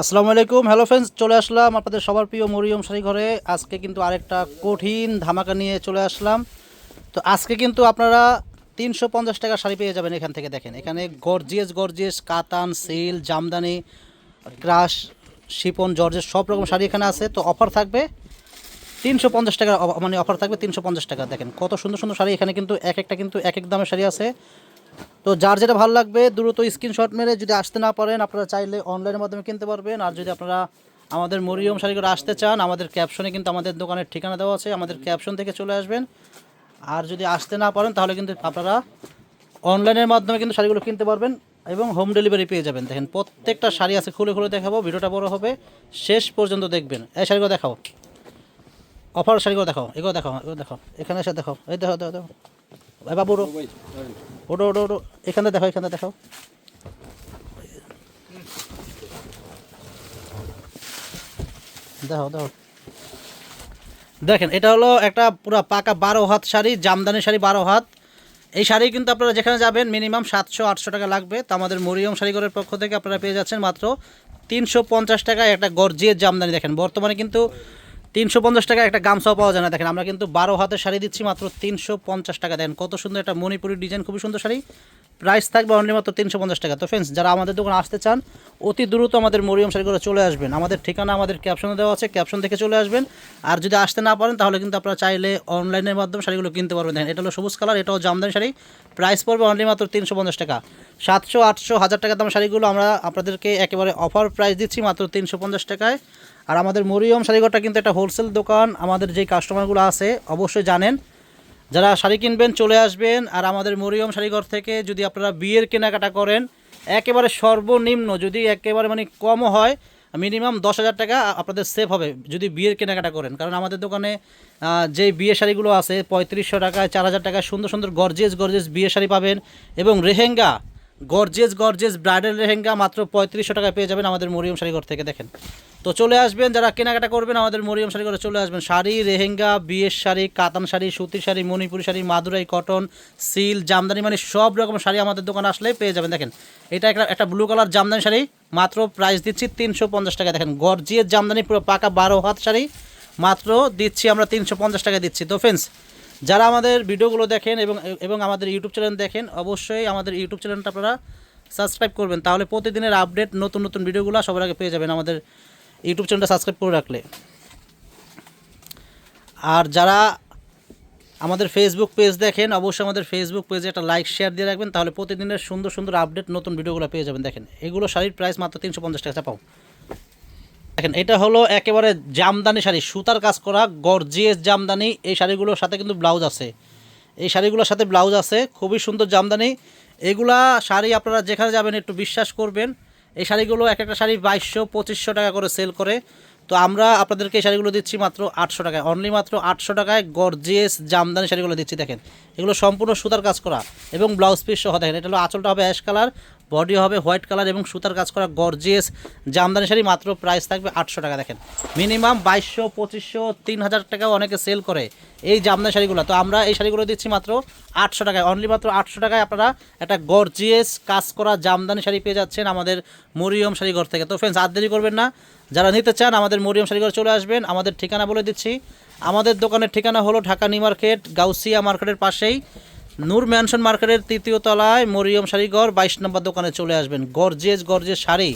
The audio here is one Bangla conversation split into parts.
আসসালামু আলাইকুম। হ্যালো ফ্রেন্ডস চলে আসলাম আপনাদের সবার প্রিয় মরিয়ম শাড়ি ঘরে। আজকে কিন্তু আরেকটা কঠিন ধামাকা নিয়ে চলে আসলাম। তো আজকে কিন্তু আপনারা তিনশো পঞ্চাশ টাকা শাড়ি পেয়ে যাবেন এখান থেকে দেখেন। এখানে গর্জিয়াস গর্জিয়াস কাতান seal Jamdani crush chiffon georgette সব রকম শাড়ি এখানে আছে। তো অফার থাকবে। তিনশো পঞ্চাশ টাকা মানে অফার থাকবে তিনশো পঞ্চাশ টাকা। দেখেন, কত সুন্দর সুন্দর শাড়ি। এখানে কিন্তু এক একটা কিন্তু এক এক দামের শাড়ি আছে। তো যার যেটা ভালো লাগবে, দ্রুত স্ক্রিনশট মেরে যদি আসতে না পারেন, আপনারা চাইলে অনলাইনের মাধ্যমে কিনতে পারবেন। আর যদি আপনারা আমাদের মরিয়ম শাড়ি করে আসতে চান, আমাদের ক্যাপশনে কিন্তু আমাদের দোকানের ঠিকানা দেওয়া আছে। আমাদের ক্যাপশন থেকে চলে আসবেন। আর যদি আসতে না পারেন, তাহলে কিন্তু আপনারা অনলাইনের মাধ্যমে কিন্তু শাড়িগুলো কিনতে পারবেন এবং হোম ডেলিভারি পেয়ে যাবেন। দেখেন, প্রত্যেকটা শাড়ি আছে, খুলে খুলে দেখাবো, ভিডিওটা বড় হবে। শেষ পর্যন্ত দেখবেন। এই শাড়িগুলো দেখাও। অফার শাড়িগুলো দেখো এগুলো দেখো এগুলো দেখো। এখানে এসে দেখাও এই দেখো দেখো দেখো। ভাই, ধরেন। ওটো ওটো ওটো এখানে দেখো এখানে দেখো। দেখো দেখো। দেখেন এটা হলো একটা পুরো পাকা বারো হাত শাড়ি জামদানি শাড়ি বারো হাত। এই শাড়ি কিন্তু আপনারা যেখানে যাবেন মিনিমাম সাতশো আটশো টাকা লাগবে। তো আমাদের মরিয়ম শাড়িঘরের পক্ষ থেকে আপনারা পেয়ে যাচ্ছেন মাত্র তিনশো পঞ্চাশ টাকায় একটা গর্জিয়ে জামদানি। দেখেন বর্তমানে কিন্তু তিনশো পঞ্চাশ টাকা একটা গামছাও পাওয়া যায় না। দেখেন, আমরা কিন্তু বারো হাতের শাড়ি দিচ্ছি, মাত্র তিনশো পঞ্চাশ টাকা। দেখেন, কত সুন্দর একটা মণিপুরি ডিজাইন, খুবই সুন্দর শাড়ি। প্রাইস থাকবে অনলি মাত্র তিনশো পঞ্চাশ টাকা। তো ফ্রেন্ডস যারা আমাদের দোকানে আসতে চান, অতি দ্রুত আমাদের মরিয়ম শাড়িগুলো চলে আসবেন। আমাদের ঠিকানা, আমাদের ক্যাপশনে দেওয়া আছে ক্যাপশন থেকে চলে আসবেন। আর যদি আসতে না পারেন, তাহলে কিন্তু আপনারা চাইলে অনলাইনের মাধ্যমে শাড়িগুলো কিনতে পারবেন। দেখেন, এটা হলো সবুজ কালার, এটাও জামদানি শাড়ি। প্রাইস পড়বে অনলি মাত্র তিনশো পঞ্চাশ টাকা। সাতশো আটশো হাজার টাকা দাম শাড়িগুলো আমরা আপনাদেরকে একেবারে অফার প্রাইস দিচ্ছি, মাত্র তিনশো পঞ্চাশ টাকায়। আর আমাদের মরিয়ম শাড়িঘরটা কিন্তু একটা হোলসেল দোকান। আমাদের যেই কাস্টমারগুলো আছে, অবশ্যই জানেন। যারা শাড়ি কিনবেন, চলে আসবেন। আর আমাদের মরিয়ম শাড়িঘর থেকে যদি আপনারা বিয়ের কেনাকাটা করেন, একেবারে সর্বনিম্ন যদি একেবারে মানে কমও হয়, মিনিমাম দশ হাজার টাকা আপনাদের সেভ হবে যদি বিয়ের কেনাকাটা করেন। কারণ আমাদের দোকানে যে বিয়ে শাড়িগুলো আছে, পঁয়ত্রিশশো টাকায়, চার হাজার টাকায় সুন্দর সুন্দর গর্জেস গর্জেস বিয়ে শাড়ি পাবেন। এবং lehenga gorgeous gorgeous bridal lehenga মাত্র পঁয়ত্রিশশো টাকায় পেয়ে যাবেন আমাদের মরিয়ম শাড়িঘর থেকে, দেখেন। তো চলে আসবেন, যারা কেনাকাটা করবেন আমাদের মরিয়ম শাড়িঘরে চলে আসবেন। শাড়ি রেহেঙ্গা বিয়ের শাড়ি, কাতান শাড়ি, সুতির শাড়ি, মণিপুরি শাড়ি, মাদুরাই কটন, সিল, জামদানি মানে সব রকম শাড়ি আমাদের দোকানে আসলে পেয়ে যাবেন, দেখেন। এটা একটা একটা ব্লু কালার জামদানি শাড়ি, মাত্র প্রাইস দিচ্ছি তিনশো পঞ্চাশ টাকা দেখেন। গর্জিয়ের জামদানি, পুরো পাকা বারো হাত শাড়ি, মাত্র দিচ্ছি আমরা তিনশো পঞ্চাশ টাকা দিচ্ছি। তো ফ্রেন্ডস যারা আমাদের ভিডিওগুলো দেখেন এবং এবং আমাদের ইউটিউব চ্যানেল দেখেন, অবশ্যই আমাদের ইউটিউব চ্যানেলটা আপনারা সাবস্ক্রাইব করবেন। তাহলে প্রতিদিনের আপডেট নতুন নতুন ভিডিওগুলো সবার আগে পেয়ে যাবেন আমাদের ইউটিউব চ্যানেলটা সাবস্ক্রাইব করে রাখলে। আর যারা আমাদের ফেসবুক পেজ দেখেন, অবশ্যই আমাদের ফেসবুক পেজে একটা লাইক শেয়ার দিয়ে রাখবেন। তাহলে প্রতিদিনের সুন্দর সুন্দর আপডেট নতুন ভিডিওগুলো পেয়ে যাবেন। দেখেন, এগুলো শাড়ির প্রাইস মাত্র তিনশো পঞ্চাশ টাকা, চাপাও। দেখেন, এটা হলো একেবারে জামদানি শাড়ি, সুতার কাজ করা, গর্জিয়াস জামদানি। এই শাড়িগুলোর সাথে কিন্তু ব্লাউজ আছে। এই শাড়িগুলোর সাথে ব্লাউজ আছে, খুবই সুন্দর জামদানি। এগুলা শাড়ি আপনারা যেখানে যাবেন একটু বিশ্বাস করবেন। এই শাড়িগুলো এক একটা শাড়ি বাইশশো, পঁচিশশো টাকা করে সেল করে। তো আমরা আপনাদেরকে এই শাড়িগুলো দিচ্ছি মাত্র আটশো টাকায়। অনলি মাত্র আটশো টাকায় গর্জিয়াস জামদানি শাড়িগুলো দিচ্ছি, দেখেন। এগুলো সম্পূর্ণ সুতার কাজ করা এবং ব্লাউজ পিস সহ, দেখেন, এটা হলো আঁচলটা হবে অ্যাশ কালার বডি হবে হোয়াইট কালার এবং সুতার কাজ করা গর্জিয়াস। জামদানি শাড়ি মাত্র প্রাইস থাকবে আটশো টাকা, দেখেন। মিনিমাম বাইশশো, পঁচিশশো, তিন হাজার টাকাও অনেকে সেল করে এই জামদানি শাড়িগুলো। তো আমরা এই শাড়িগুলো দিচ্ছি মাত্র আটশো টাকায়। অনলি মাত্র আটশো টাকায় আপনারা একটা গর্জিয়াস কাজ করা জামদানি শাড়ি পেয়ে যাচ্ছেন আমাদের মরিয়ম শাড়িঘর থেকে। তো ফ্রেন্ডস আর দেরি করবেন না। যারা নিতে চান আমাদের মরিয়ম শাড়িঘর চলে আসবেন। আমাদের ঠিকানা বলে দিচ্ছি। আমাদের দোকানের ঠিকানা হলো ঢাকা নিউ মার্কেট গাউসিয়া মার্কেটের পাশেই। নূর ম্যানশন মার্কেটের তৃতীয় তলায় মরিয়ম শাড়িঘর বাইশ নম্বর দোকানে চলে আসবেন। Gorgeous gorgeous sari.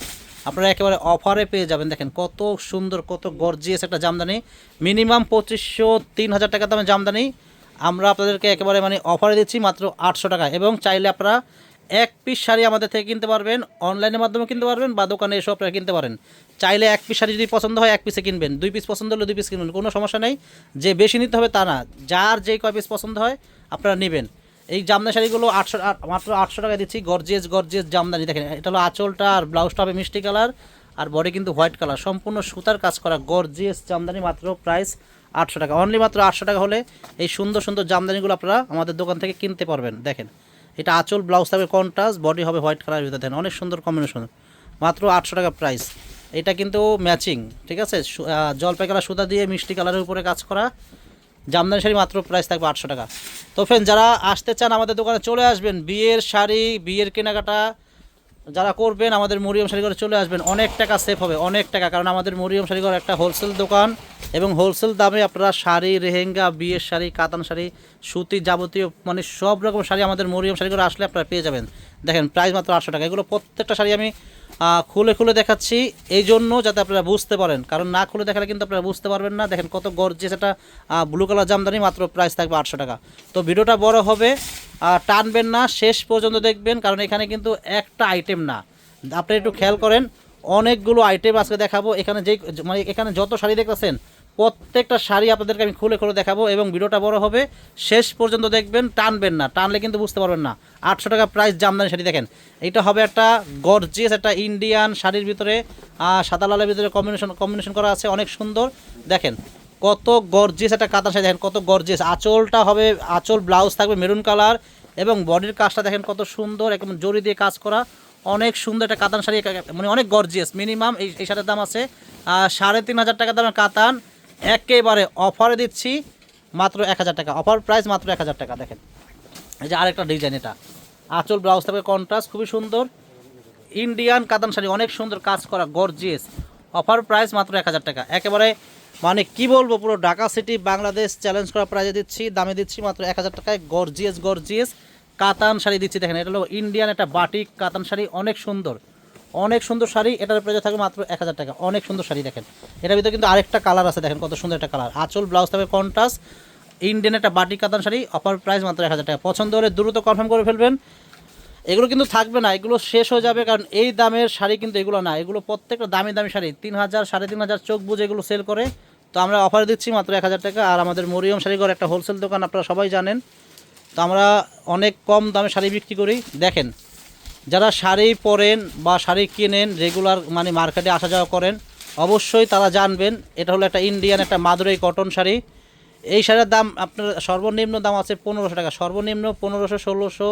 আপনারা একেবারে অফারে পেয়ে যাবেন। দেখেন কত সুন্দর, কত গর্জিয়াস একটা জামদানি। মিনিমাম পঁচিশশো, তিন হাজার টাকা দামে জামদানি। আমরা আপনাদেরকে একেবারে মানে অফারে দিচ্ছি মাত্র আটশো টাকা। এবং চাইলে আপনারা এক পিস শাড়ি আমাদের থেকে কিনতে পারবেন, অনলাইনের মাধ্যমে কিনতে পারবেন বা দোকানে এসে আপনারা কিনতে পারেন। চাইলে এক পিস শাড়ি যদি পছন্দ হয়, এক পিসে কিনবেন। দুই পিস পছন্দ হলে দুই পিস কিনবেন, কোনো সমস্যা নেই। যে বেশি নিতে হবে তা না। যার যেই কয় পিস পছন্দ হয়, আপনারা নেবেন। এই জামদানি শাড়িগুলো আটশো আট- মাত্র আটশো টাকা দিচ্ছি। Gorgeous gorgeous Jamdani. দেখেন, এটা হলো আঁচলটা, আর ব্লাউজটা হবে মিষ্টি কালার, আর বডি কিন্তু হোয়াইট কালার সম্পূর্ণ সুতার কাজ করা গর্জিয়াস জামদানি, মাত্র প্রাইস আটশো টাকা। অনলি মাত্র আটশো টাকা হলে এই সুন্দর সুন্দর জামদানিগুলো আপনারা আমাদের দোকান থেকে কিনতে পারবেন। দেখেন, এটা আঁচল, ব্লাউজ থাকবে কন্ট্রাস্ট বডি হবে হোয়াইট কালারের ভিতরে। দেখেন, অনেক সুন্দর কম্বিনেশন মাত্র আটশো টাকা প্রাইস এটা কিন্তু ম্যাচিং ঠিক আছে? জলপাই কালার সুতা দিয়ে মিষ্টি কালারের উপরে কাজ করা। জামদানি শাড়ি মাত্র প্রাইস থাকবে আটশো টাকা। তো ফ্রেন্ড যারা আসতে চান আমাদের দোকানে চলে আসবেন, বিয়ের শাড়ি, বিয়ের কেনাকাটা যারা করবেন, আমাদের মরিয়ম শাড়িঘরে চলে আসবেন, অনেক টাকা সেফ হবে, অনেক টাকা। কারণ আমাদের মরিয়ম শাড়িঘর একটা হোলসেল দোকান এবং হোলসেল দামে আপনারা শাড়ি রেহেঙ্গা বিয়ের শাড়ি, কাতান শাড়ি, সুতি যাবতীয় মানে সব রকম শাড়ি আমাদের মরিয়ম শাড়িঘরে আসলে আপনারা পেয়ে যাবেন। দেখেন প্রাইস মাত্র আটশো টাকা। এগুলো প্রত্যেকটা শাড়ি আমি খুলে খুলে দেখাচ্ছি এই জন্য যাতে আপনারা বুঝতে পারেন। কারণ না খুলে দেখালে কিন্তু আপনারা বুঝতে পারবেন না। দেখেন কত গর্জিয়াস একটা ব্লু কালার জামদানি, মাত্র প্রাইস থাকবে আটশো টাকা। তো ভিডিওটা বড় হবে। টানবেন না, শেষ পর্যন্ত দেখবেন, কারণ এখানে কিন্তু একটা আইটেম না। আপনি একটু খেয়াল করেন, অনেকগুলো আইটেম আজকে দেখাবো। এখানে যে মানে এখানে যত শাড়ি দেখতেছেন প্রত্যেকটা শাড়ি আপনাদেরকে আমি খুলে খুলে দেখাবো এবং ভিডিওটা বড় হবে। শেষ পর্যন্ত দেখবেন, টানবেন না, টানলে কিন্তু বুঝতে পারবেন না। আটশো টাকা প্রাইস জামদানি শাড়ি দেখেন। এটা হবে একটা গর্জিয়াস একটা ইন্ডিয়ান শাড়ির ভিতরে সাদা লালের ভিতরে কম্বিনেশন কম্বিনেশন করা আছে, অনেক সুন্দর। দেখেন, কত গর্জিয়াস একটা কাতান শাড়ি, দেখেন কত গর্জিয়াস আঁচলটা হবে, আঁচল ব্লাউজ থাকবে মেরুন কালার এবং বডির কাজটা দেখেন কত সুন্দর, একদম জরি দিয়ে কাজ করা। অনেক সুন্দর একটা কাতান শাড়ি মানে অনেক গর্জিয়াস মিনিমাম এই এই শাড়ির দাম আছে সাড়ে তিন হাজার টাকা দামের কাতান। একেবারে অফারে দিচ্ছি, মাত্র এক হাজার টাকা। অফার প্রাইস মাত্র এক হাজার টাকা, দেখেন। এই যে আরেকটা ডিজাইন এটা। আঁচল, ব্লাউজ থাকবে কন্ট্রাস্ট খুবই সুন্দর। ইন্ডিয়ান কাতান শাড়ি, অনেক সুন্দর কাজ করা গর্জিয়াস অফার প্রাইস মাত্র এক হাজার টাকা। একেবারে মানে কি বলব, পুরো ঢাকা সিটি, বাংলাদেশ চ্যালেঞ্জ করা প্রাইজে দিচ্ছি, দামে দিচ্ছি মাত্র এক হাজার টাকায় গর্জিয়াস গর্জিয়াস কাতান শাড়ি দিচ্ছি, দেখেন, এটা হলো ইন্ডিয়ান একটা বাটিক কাতান শাড়ি, অনেক সুন্দর। অনেক সুন্দর শাড়ি, এটার প্রাইস থাকবে মাত্র এক হাজার টাকা। অনেক সুন্দর শাড়ি দেখেন। এটার ভিতরে কিন্তু আরেকটা কালার আছে, দেখেন কত সুন্দর একটা কালার আঁচল ব্লাউজ থাকবে কন্ট্রাস্ট ইন্ডিয়ান একটা বাটিক কাতান শাড়ি অফার প্রাইস মাত্র এক হাজার টাকা। পছন্দ হলে দ্রুত কনফার্ম করে ফেলবেন। এগুলো কিন্তু থাকবে না, এগুলো শেষ হয়ে যাবে, কারণ এই দামের শাড়ি কিন্তু এগুলো না। এগুলো প্রত্যেকটা দামি দামি শাড়ি, তিন হাজার, সাড়ে তিন হাজার চোখ বুঝে এগুলো সেল করে। তো আমরা অফার দিচ্ছি মাত্র এক হাজার টাকা। আর আমাদের মরিয়ম শাড়িঘর একটা হোলসেল দোকান, আপনারা সবাই জানেন। তো আমরা অনেক কম দামে শাড়ি বিক্রি করি। দেখেন যারা শাড়ি পরেন বা শাড়ি কেনেন রেগুলার মানে মার্কেটে আসা যাওয়া করেন, অবশ্যই তারা জানবেন, এটা হলো একটা ইন্ডিয়ান একটা মাদুরাই কটন শাড়ি। এই শাড়ির দাম আপনার সর্বনিম্ন দাম আছে পনেরোশো টাকা। সর্বনিম্ন পনেরোশো, ষোলোশো,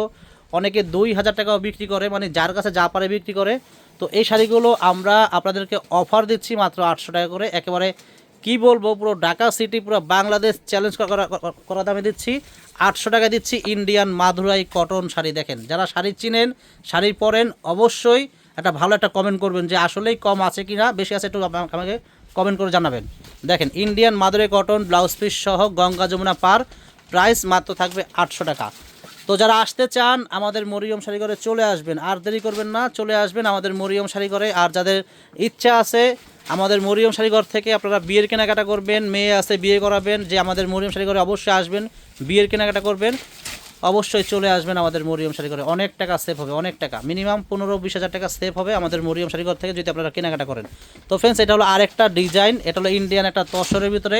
অনেকে দুই হাজার টাকাও বিক্রি করে মানে যার কাছে যা পারে বিক্রি করে। তো এই শাড়িগুলো আমরা আপনাদেরকে অফার দিচ্ছি মাত্র আটশো টাকা করে, একেবারে কি বলব, পুরো ঢাকা সিটি পুরো বাংলাদেশ চ্যালেঞ্জ করা দামে দিচ্ছি। আটশো টাকা দিচ্ছি ইন্ডিয়ান মাদুরাই কটন শাড়ি দেখেন। যারা শাড়ি চিনেন, শাড়ি পরেন, অবশ্যই একটা ভালো একটা কমেন্ট করবেন যে আসলেই কম আছে কি না বেশি আছে একটু আমা- আমাকে কমেন্ট করে জানাবেন। দেখেন Indian Madurai cotton blouse piece সহ গঙ্গা যমুনা পার প্রাইস মাত্র থাকবে আটশো টাকা। তো যারা আসতে চান, আমাদের মরিয়ম শাড়িঘরে চলে আসবেন। আর দেরি করবেন না, চলে আসবেন আমাদের মরিয়ম শাড়িঘরে। আর যাদের ইচ্ছা আছে আমাদের মরিয়ম শাড়িঘর থেকে আপনারা বিয়ের কেনাকাটা করবেন, মেয়ে আছে বিয়ে করাবেন, যে আমাদের মরিয়ম শাড়িঘরে অবশ্যই আসবেন, বিয়ের কেনাকাটা করবেন, অবশ্যই চলে আসবেন আমাদের মরিয়ম শাড়িঘরে। অনেক টাকা সেভ হবে, অনেক টাকা। মিনিমাম পনেরো বিশ হাজার টাকা সেভ হবে আমাদের মরিয়ম শাড়িঘর থেকে যদি আপনারা কেনাকাটা করেন। তো ফ্রেন্ডস এটা হলো আরেকটা ডিজাইন এটা হলো ইন্ডিয়ান একটা তসরের ভিতরে।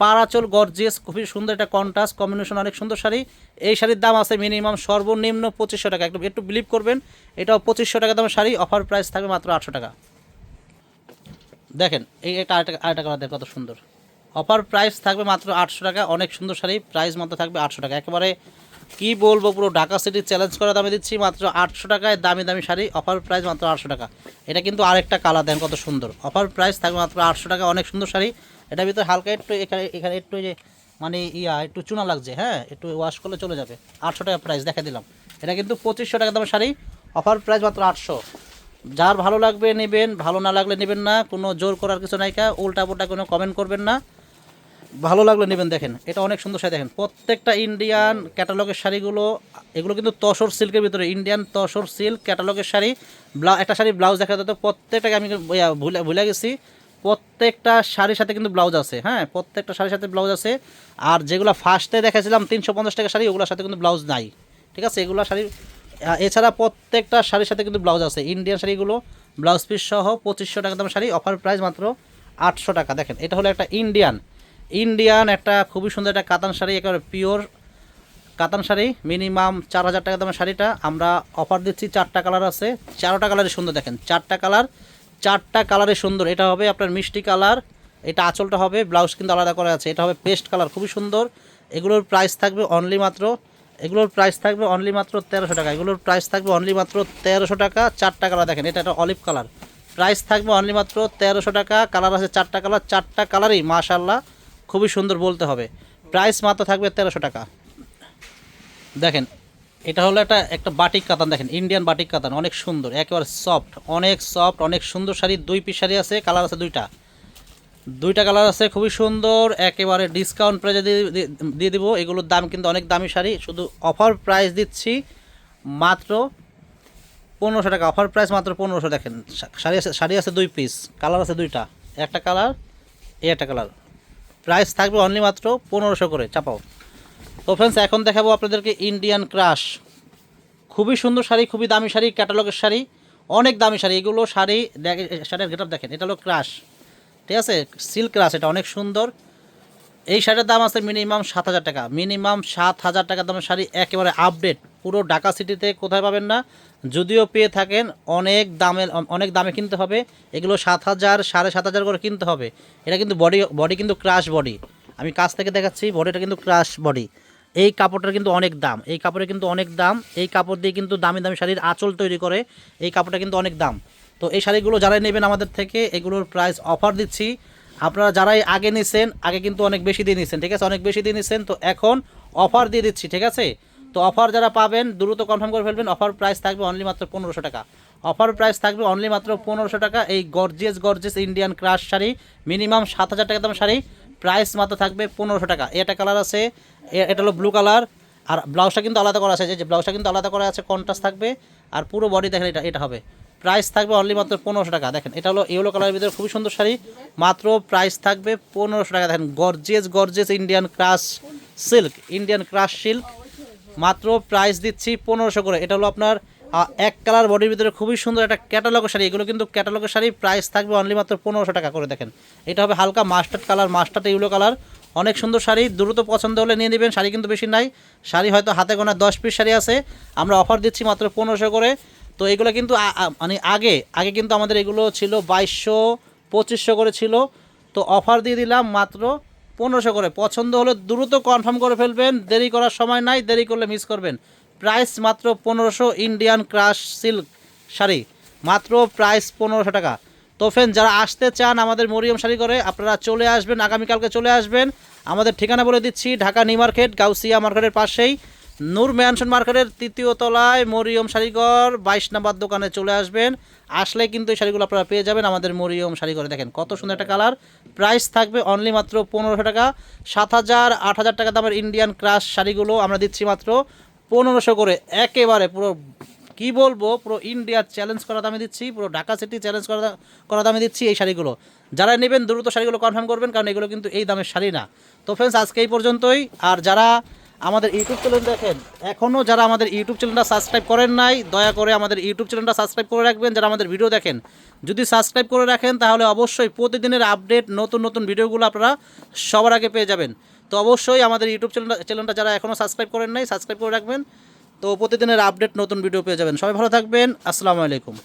পারাচল গর্জিয়াস খুবই সুন্দর একটা কন্ট্রাস্ট কম্বিনেশন অনেক সুন্দর শাড়ি। এই শাড়ির দাম আছে মিনিমাম সর্বনিম্ন পঁচিশশো টাকা। একটু একটু বিলিভ করবেন, এটাও পঁচিশশো টাকা দামের শাড়ি অফার প্রাইস থাকবে মাত্র আটশো টাকা। দেখেন, এই একটা আরেকটা কালার দেখেন কত সুন্দর। অফার প্রাইস থাকবে মাত্র আটশো টাকা, অনেক সুন্দর শাড়ি প্রাইস মাত্র থাকবে আটশো টাকা। একেবারে কি বলব, পুরো ঢাকা সিটি চ্যালেঞ্জ করা দামে দিচ্ছি মাত্র আটশো টাকায় দামি দামি শাড়ি অফার প্রাইস মাত্র আটশো টাকা। এটা কিন্তু আরেকটা কালার দেন কত সুন্দর। অফার প্রাইস থাকবে মাত্র আটশো টাকা, অনেক সুন্দর শাড়ি। এটার ভিতরে হালকা একটু এখানে এখানে একটু যে মানে ইয়া, একটু চুনা লাগছে হ্যাঁ? একটু ওয়াশ করলে চলে যাবে। আটশো টাকা প্রাইস দেখা দিলাম। এটা কিন্তু পঁচিশশো টাকা দামের শাড়ি অফার প্রাইস মাত্র আটশো। যার ভালো লাগবে নেবেন, ভালো না লাগলে নেবেন না, কোনো জোর করার কিছু নাই কা উল্টা পুল্টা কোনো কমেন্ট করবেন না। ভালো লাগলে নেবেন, দেখেন, এটা অনেক সুন্দর শাড়ি, দেখেন, প্রত্যেকটা ইন্ডিয়ান ক্যাটালগের শাড়িগুলো, এগুলো কিন্তু তসর সিল্কের ভিতরে ইন্ডিয়ান তসর সিল্ক ক্যাটালগের শাড়ি, ব্লা, একটা শাড়ি ব্লাউজ দেখা যেত প্রত্যেকটাকে আমি ভুলে ভুলে গেছি, প্রত্যেকটা শাড়ির সাথে কিন্তু ব্লাউজ আছে হ্যাঁ প্রত্যেকটা শাড়ির সাথে ব্লাউজ আছে, আর যেগুলো ফার্স্টে দেখেছিলাম তিনশো পঞ্চাশ টাকা শাড়ি, ওগুলোর সাথে কিন্তু ব্লাউজ নাই, ঠিক আছে, এগুলো শাড়ি এছাড়া প্রত্যেকটা শাড়ির সাথে কিন্তু ব্লাউজ আছে। ইন্ডিয়ান শাড়িগুলো, ব্লাউজ পিস সহ পঁচিশশো টাকা দাম শাড়ি অফার প্রাইস মাত্র আটশো টাকা। দেখেন, এটা হলো একটা ইন্ডিয়ান। ইন্ডিয়ান একটা খুবই সুন্দর একটা কাতান শাড়ি, একেবারে পিওর কাতান শাড়ি। মিনিমাম চার হাজার টাকা দামের শাড়িটা। আমরা অফার দিচ্ছি চারটা কালার আছে। চারোটা কালারই সুন্দর, দেখেন। চারটা কালার চারটা কালারে সুন্দর। এটা হবে আপনার মিষ্টি কালার এটা আঁচলটা হবে, ব্লাউজ কিন্তু আলাদা করা আছে। এটা হবে পেস্ট কালার খুবই সুন্দর। এগুলোর প্রাইস থাকবে অনলি মাত্র এগুলোর প্রাইস থাকবে অনলি মাত্র তেরোশো টাকা। এগুলোর প্রাইস থাকবে অনলি মাত্র তেরোশো টাকা চারটা কালার দেখেন, এটা একটা অলিভ কালার প্রাইস থাকবে অনলি মাত্র তেরোশো টাকা কালার আছে চারটা কালার চারটা কালারই মাশাল্লাহ খুবই সুন্দর বলতে হবে। প্রাইস মাত্র থাকবে তেরোশো টাকা। দেখেন, এটা হলো একটা একটা বাটিক কাতান। দেখেন ইন্ডিয়ান বাটিক কাতান, অনেক সুন্দর, একেবারে সফট অনেক সফট অনেক সুন্দর শাড়ি, দুই পিস শাড়ি আছে কালার আছে দুইটা। দুইটা কালার আছে, খুবই সুন্দর, একেবারে ডিসকাউন্ট প্রাইজে দিয়ে দিব। এগুলোর দাম কিন্তু অনেক দামি শাড়ি। শুধু অফার প্রাইস দিচ্ছি মাত্র পনেরোশো টাকা। অফার প্রাইস মাত্র পনেরোশো, দেখেন শাড়ি আছে শাড়ি আছে দুই পিস কালার আছে দুইটা। একটা কালার, এই একটা কালার। প্রাইস থাকবে অনলি মাত্র পনেরোশো করে, চাপাও। তো ফ্রেন্ডস এখন দেখাবো আপনাদেরকে ইন্ডিয়ান ক্রাশ খুবই সুন্দর শাড়ি, খুবই দামি শাড়ি ক্যাটালগের শাড়ি, অনেক দামি শাড়ি। এগুলো শাড়ি শাড়ির গেটআপ দেখেন, এটা হলো ক্রাশ ঠিক আছে? সিল্ক ক্রাশ এটা অনেক সুন্দর। এই শাড়ির দাম আছে মিনিমাম সাত হাজার টাকা। মিনিমাম সাত হাজার টাকা দামের শাড়ি একেবারে আপডেট পুরো ঢাকা সিটিতে কোথায় পাবেন না? যদিও পেয়ে থাকেন, অনেক দামের অনেক দামে কিনতে হবে। এগুলো সাত হাজার, সাড়ে সাত হাজার করে কিনতে হবে। এটা কিন্তু বডি বডি কিন্তু ক্রাশ বডি আমি কাছ থেকে দেখাচ্ছি বডিটা কিন্তু ক্রাশ বডি এই কাপড়টার কিন্তু অনেক দাম। এই কাপড়ের কিন্তু অনেক দাম। এই কাপড় দিয়ে কিন্তু দামি দামি শাড়ির আঁচল তৈরি করে। এই কাপড়টা কিন্তু অনেক দাম। তো এই শাড়িগুলো যারাই নেবেন আমাদের থেকে, এগুলোর প্রাইস অফার দিচ্ছি। আপনারা যারাই আগে নিছেন, আগে কিন্তু অনেক বেশি দিয়ে নিছেন, ঠিক আছে? অনেক বেশি দিয়ে নিছেন, তো এখন অফার দিয়ে দিচ্ছি, ঠিক আছে? তো অফার যারা পাবেন, দ্রুত কনফার্ম করে ফেলবেন অফার প্রাইস থাকবে অনলি মাত্র পনেরোশো টাকা। অফার প্রাইস থাকবে অনলি মাত্র পনেরোশো টাকা, এই gorgeous gorgeous Indian crush sari. Minimum সাত হাজার টাকা দাম শাড়ি প্রাইস মাত্র থাকবে পনেরোশো টাকা। এটা কালার আছে এটা হলো ব্লু কালার আর ব্লাউজটা কিন্তু আলাদা করা আছে যে ব্লাউজটা কিন্তু আলাদা করা আছে কন্ট্রাস্ট থাকবে, আর পুরো বডি দেখেন এটা এটা হবে। প্রাইস থাকবে অনলি মাত্র পনেরোশো টাকা। দেখেন, এটা হলো ইয়েলো কালারের ভিতরে খুবই সুন্দর শাড়ি। মাত্র প্রাইস থাকবে পনেরোশো টাকা। দেখেন gorgeous gorgeous Indian crush silk Indian crush silk মাত্র প্রাইস দিচ্ছি পনেরোশো করে। এটা হলো আপনার এক কালার বডির ভিতরে খুবই সুন্দর একটা ক্যাটালগের শাড়ি। এগুলো কিন্তু ক্যাটালগের শাড়ি প্রাইস থাকবে অনলি মাত্র পনেরোশো টাকা করে। দেখেন, এটা হবে হালকা mustard colour mustard yellow colour অনেক সুন্দর শাড়ি, দ্রুত পছন্দ হলে নিয়ে নেবেন, শাড়ি কিন্তু বেশি নাই। শাড়ি হয়তো হাতে গোনা দশ পিস শাড়ি আছে। আমরা অফার দিচ্ছি মাত্র পনেরোশো করে। তো এগুলো কিন্তু মানে আগে আগে কিন্তু আমাদের এগুলো ছিল বাইশশো, পঁচিশশো করে ছিল। তো অফার দিয়ে দিলাম মাত্র পনেরোশো করে। পছন্দ হলে দ্রুত কনফার্ম করে ফেলবেন। দেরি করার সময় নাই, দেরি করলে মিস করবেন। প্রাইস মাত্র পনেরোশো ইন্ডিয়ান ক্রাশ সিল্ক শাড়ি। মাত্র প্রাইস পনেরোশো টাকা। তো ফ্রেন্ড যারা আসতে চান আমাদের মরিয়ম শাড়ি করে আপনারা চলে আসবেন, আগামীকালকে চলে আসবেন। আমাদের ঠিকানা বলে দিচ্ছি, ঢাকা নিউ মার্কেট গাউসিয়া মার্কেটের পাশেই। নূর ম্যানশন মার্কেটের তৃতীয় তলায় মরিয়ম শাড়িঘর বাইশ নাম্বার দোকানে চলে আসবেন। আসলে কিন্তু এই শাড়িগুলো আপনারা পেয়ে যাবেন আমাদের মরিয়ম শাড়িঘরে দেখেন কত সুন্দর একটা কালার। প্রাইস থাকবে অনলি মাত্র পনেরোশো টাকা। সাত হাজার, আট হাজার টাকা দামের ইন্ডিয়ান ক্রাশ শাড়িগুলো আমরা দিচ্ছি মাত্র পনেরোশো করে। একেবারে পুরো, কি বলব, পুরো ইন্ডিয়ার চ্যালেঞ্জ করা দামে দিচ্ছি, পুরো ঢাকা সিটি চ্যালেঞ্জ করা করা দামে দিচ্ছি এই শাড়িগুলো। যারা নেবেন দ্রুত শাড়িগুলো কনফার্ম করবেন, কারণ এগুলো কিন্তু এই দামের শাড়ি না। তো ফ্রেন্ডস আজকে এই পর্যন্তই। আর যারা আমাদের ইউটিউব চ্যানেল দেখেন এখনও যারা আমাদের ইউটিউব চ্যানেলটা সাবস্ক্রাইব করেন নাই, দয়া করে আমাদের ইউটিউব চ্যানেলটা সাবস্ক্রাইব করে রাখবেন, যারা আমাদের ভিডিও দেখেন। যদি সাবস্ক্রাইব করে রাখেন, তাহলে অবশ্যই প্রতিদিনের আপডেট, নতুন নতুন ভিডিওগুলো আপনারা সবার আগে পেয়ে যাবেন। তো অবশ্যই আমাদের ইউটিউব চ্যানেলটা চ্যানেলটা যারা এখনও সাবস্ক্রাইব করেন নাই, সাবস্ক্রাইব করে রাখবেন। তো প্রতিদিনের আপডেট, নতুন ভিডিও পেয়ে যাবেন। সবাই ভালো থাকবেন। আসসালামু আলাইকুম।